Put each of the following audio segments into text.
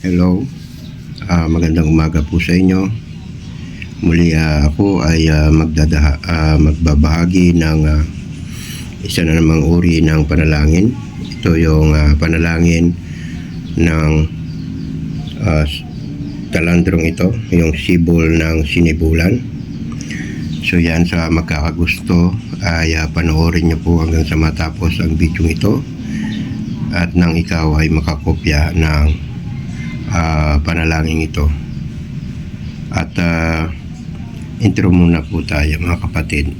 Hello, Ah, magandang umaga po sa inyo. Muli ah, ako ay ah, magdadaha, ah, magbabahagi ng ah, isa na namang uri ng panalangin. Ito yung ah, panalangin ng ah, talandrong ito, yung sibol ng sinibulan. So yan sa magkakagusto ay ah, panoorin niyo po hanggang sa matapos ang video ito at nang ikaw ay makakopya ng ah, panalangin ito. At ah, intro muna po tayo mga kapatid.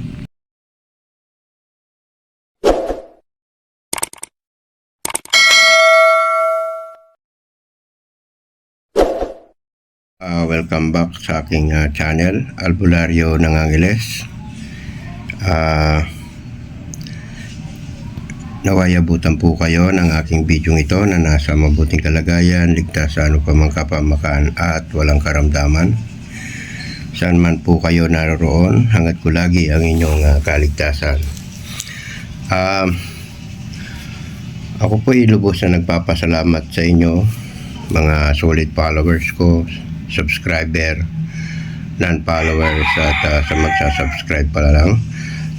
Ah, welcome back sa aking ah, channel, Albularyo ng Angeles. Ah, Naway abutan po kayo ng aking video ito na nasa mabuting kalagayan, ligtas sa ano pa mang kapamakan at walang karamdaman. Saan man po kayo naroon, hanggat ko lagi ang inyong ah, kaligtasan. Um, ako po ilubos na nagpapasalamat sa inyo, mga solid followers ko, subscriber, non-followers at ah, sa magsasubscribe pala lang.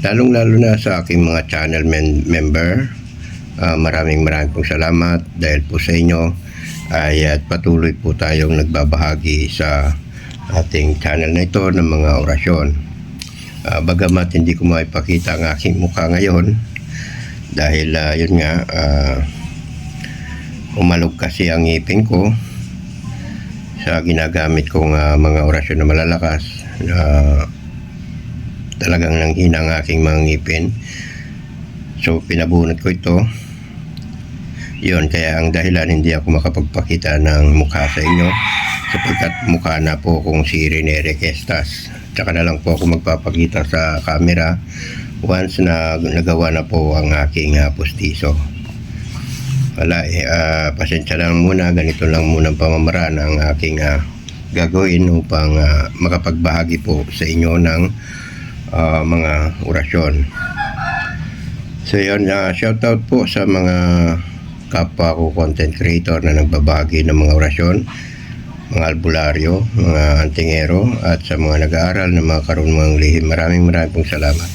Lalong-lalo na sa aking mga channel men- member. Ah, maraming maraming pong salamat dahil po sa inyo ay at patuloy po tayong nagbabahagi sa ating channel na ito ng mga orasyon. Ah, bagamat hindi ko maipakita ang aking mukha ngayon dahil ah, yun nga ah, umalog kasi ang ngipin ko sa ginagamit kong ah, mga orasyon na malalakas na talagang nanghina ang aking mga ngipin. So, pinabunot ko ito. Yun, kaya ang dahilan hindi ako makapagpakita ng mukha sa inyo sapagkat mukha na po kung si Rene Requestas. Tsaka na lang po ako magpapakita sa camera once na nagawa na po ang aking uh, pustiso. Wala, eh, ah, pasensya lang muna, ganito lang muna ang pamamaraan ang aking ah, gagawin upang ah, makapagbahagi po sa inyo ng ah, mga orasyon. So yun, uh, shoutout po sa mga kapwa ko content creator na nagbabahagi ng mga orasyon, mga albularyo, mga antingero, at sa mga nag-aaral ng mga karunungang lihim. Maraming maraming pong salamat.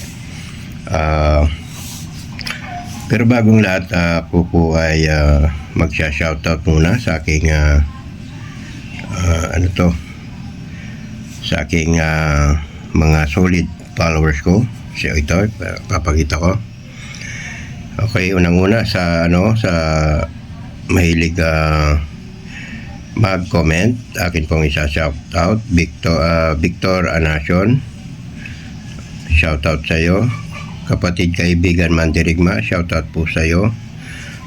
Ah, pero bagong lahat, ah, ako po ay uh, magsha-shoutout muna sa aking ah, ah, ano to, sa aking ah, mga solid followers ko. So ito, papakita ko. Okay, unang-una sa ano sa mahilig ah, mag-comment, akin pong isa shout out Victor ah, Victor Anacion. Shout out sa iyo. Kapatid kaibigan Mandirigma, shout out po sa iyo.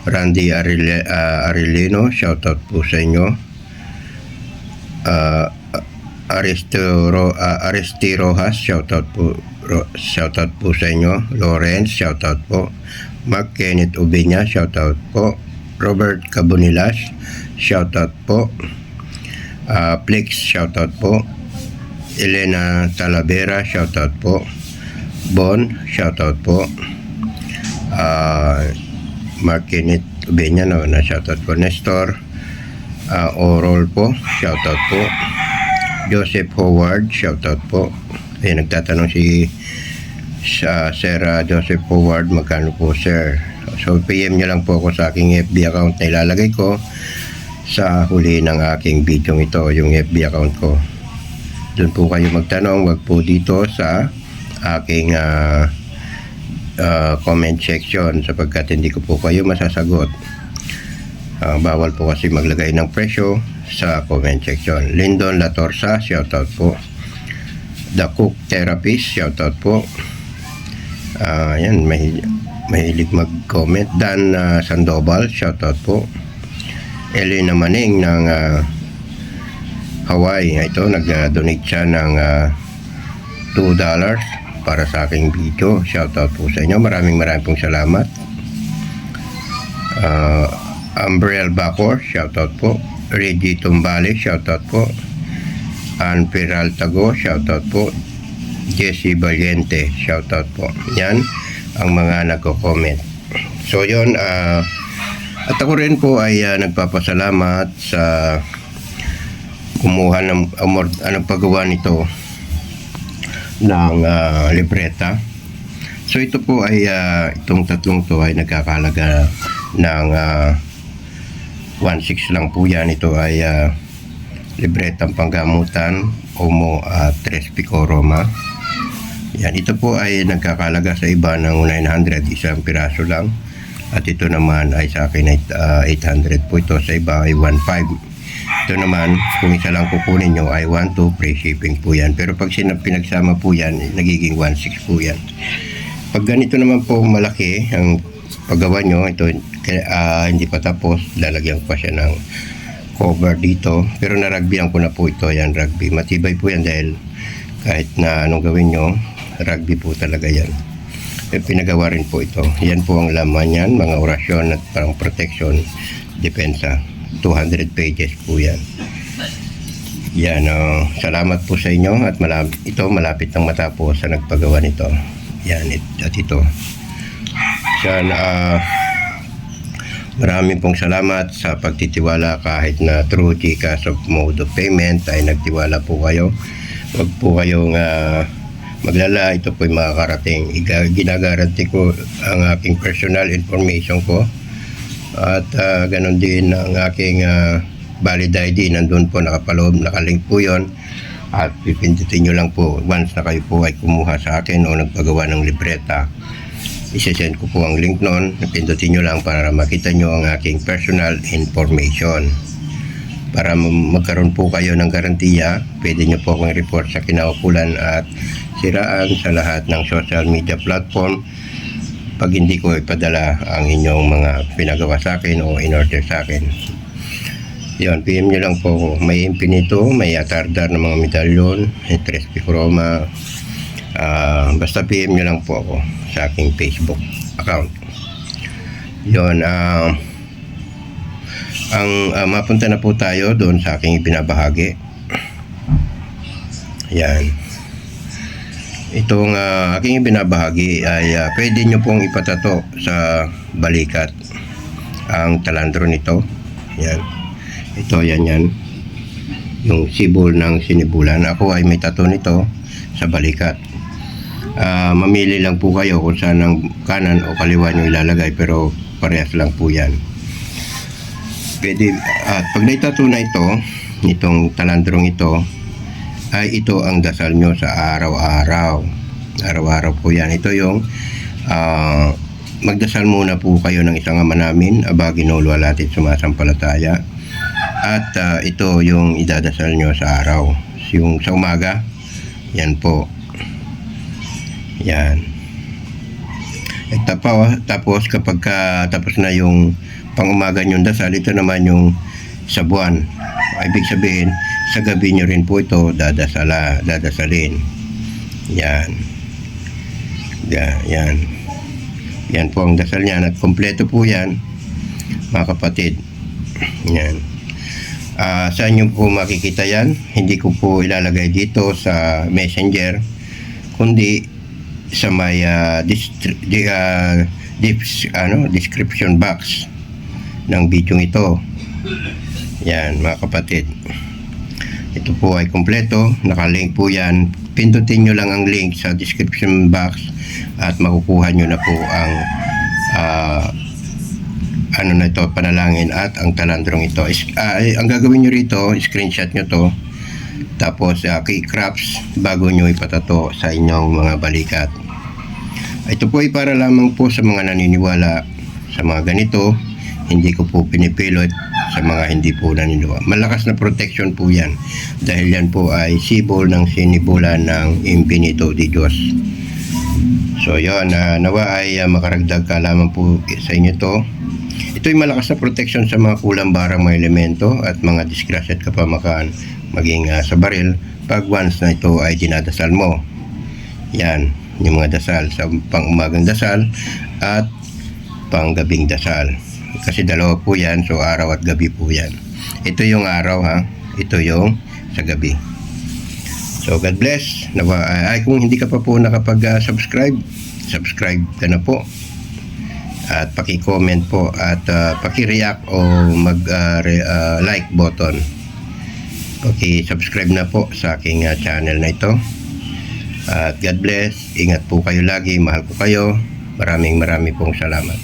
Randy Arille, ah, Arellino, shout out po sa inyo. Ah, Aristo Ro, ah, Aristi Rojas, shout out po ro, shout out po sa inyo. Lawrence, shout out po. Mark Kenneth Ubinya, shout out po. Robert Cabonilas, shout out po. Ah, Plex, shout out po. Elena Talavera, shout out po. Bon, shout out po. Ah, Mark Kenneth Ubinya, na shout out po. Nestor ah, Orol po, shout out po. Joseph Howard, shout out po. Ayun, nagtatanong si sa Sir ah, Joseph Howard, magkano po sir? So PM niyo lang po ako sa aking FB account na ilalagay ko sa huli ng aking video ito, yung FB account ko. Doon po kayo magtanong, wag po dito sa aking ah, ah, comment section sapagkat hindi ko po kayo masasagot. Ah, bawal po kasi maglagay ng presyo sa comment section. Lyndon Latorsa, shoutout po. The Cook Therapist, shoutout po. Ah, yan, mahilig, mahilig mag-comment. Dan ah, Sandoval, shoutout po. Elena Maning ng ah, Hawaii. Ito, nag-donate siya ng ah, $2 para sa aking video. Shoutout po sa inyo. Maraming maraming pong salamat. Uh, Umbrel Bacor, shoutout po. Reggie Tumbali, shoutout po. Ann Peraltago, shoutout po. Jesse Valiente, shoutout po. Yan ang mga nagko-comment. So yon ah, at ako rin po ay ah, nagpapasalamat sa kumuha ng amor, anong paggawa nito ng ah, libreta. So ito po ay ah, itong tatlong to ay nagkakalaga ng ah, 1.6 lang po yan. Ito ay ah, libretang panggamutan Omo at Tres Pico Roma. Yan, ito po ay nagkakalaga sa iba ng 900, isang piraso lang. At ito naman ay sa akin ay ah, 800 po ito, sa iba ay 1.5. Ito naman, kung isa lang kukunin nyo ay 1.2 free shipping po yan. Pero pag sinab pinagsama po yan, nagiging 1.6 po yan. Pag ganito naman po malaki ang paggawa nyo, ito ah, hindi pa tapos, lalagyan ko pa siya ng cover dito. Pero naragbihan ko na po ito, yan rugby. Matibay po yan dahil kahit na anong gawin nyo, rugby po talaga yan. E, pinagawa rin po ito. Yan po ang laman yan, mga orasyon at parang protection, depensa. 200 pages po yan. Yan, oh, salamat po sa inyo at malapit, ito malapit nang matapos sa nagpagawa nito. Yan, it- at ito. Sana, ah, Maraming pong salamat sa pagtitiwala kahit na through GCash of mode of payment ay nagtiwala po kayo. Huwag po kayong ah, maglala. Ito po yung makakarating. Ginagaranti ko ang aking personal information ko. At ah, ganon din ang aking ah, valid ID. Nandun po nakapaloob, nakalink po yon At pipindutin nyo lang po once na kayo po ay kumuha sa akin o nagpagawa ng libreta isesend ko po ang link noon. Pindutin nyo lang para makita nyo ang aking personal information. Para magkaroon po kayo ng garantiya, pwede nyo po akong report sa kinaukulan at siraan sa lahat ng social media platform pag hindi ko ipadala ang inyong mga pinagawa sa akin o in-order sa akin. Yun, PM nyo lang po. May infinito, may atardar ng mga medalyon, tres picroma, Ah, basta PM nyo lang po ako sa aking Facebook account. Yun, ah, ang ah, mapunta na po tayo doon sa aking ibinabahagi. Yan. Itong ah, aking ibinabahagi ay ah, pwede nyo pong ipatato sa balikat ang talandro nito. Yan. Ito, yan, yan. Yung sibol ng sinibulan. Ako ay may tato nito sa balikat. Ah, mamili lang po kayo kung saan ang kanan o kaliwa nyo ilalagay pero parehas lang po yan. Pwede, at pag naitato na ito, itong talandrong ito, ay ito ang dasal nyo sa araw-araw. Araw-araw po yan. Ito yung ah, magdasal muna po kayo ng isang ama namin, aba ginulwa natin sumasampalataya. At ah, ito yung idadasal nyo sa araw. Yung sa umaga, yan po. Yan. At tapa, tapos kapag ka, tapos na yung pangumaga yung dasal, ito naman yung sa buwan. Ibig sabihin, sa gabi nyo rin po ito dadasala, dadasalin. Yan. Yan, yan. Yan po ang dasal niyan at kompleto po yan, mga kapatid. Yan. Ah, saan nyo po makikita yan? Hindi ko po ilalagay dito sa messenger, kundi sa may distri- di, ah, dis- ano, description box ng video ito. Yan, mga kapatid. Ito po ay kompleto. Nakalink po yan. Pindutin nyo lang ang link sa description box at makukuha nyo na po ang ah, ano na ito, panalangin at ang talandrong ito. Is, eh, ang gagawin nyo rito, screenshot nyo to tapos uh, key crops bago nyo ipatato sa inyong mga balikat. Ito po ay para lamang po sa mga naniniwala sa mga ganito. Hindi ko po pinipilot sa mga hindi po naniniwala. Malakas na protection po yan dahil yan po ay sibol ng sinibulan ng Infinito di Diyos. So yun, ah, nawa ay ah, makaragdag ka lamang po sa inyo to. Ito ay malakas na protection sa mga kulang barang mga elemento at mga disgrasya at kapamakaan maging ah, sa baril pag once na ito ay dinadasal mo. Yan, yung mga dasal sa pang-umagang dasal at pang-gabing dasal. Kasi dalawa po yan, so araw at gabi po yan. Ito yung araw ha, ito yung sa gabi. So God bless. Ay kung hindi ka pa po nakapag-subscribe, subscribe ka na po. At paki-comment po at uh, paki-react o mag-like button Paki-subscribe na po sa aking ah, channel na ito. At God bless. Ingat po kayo lagi. Mahal ko kayo. Maraming maraming pong salamat.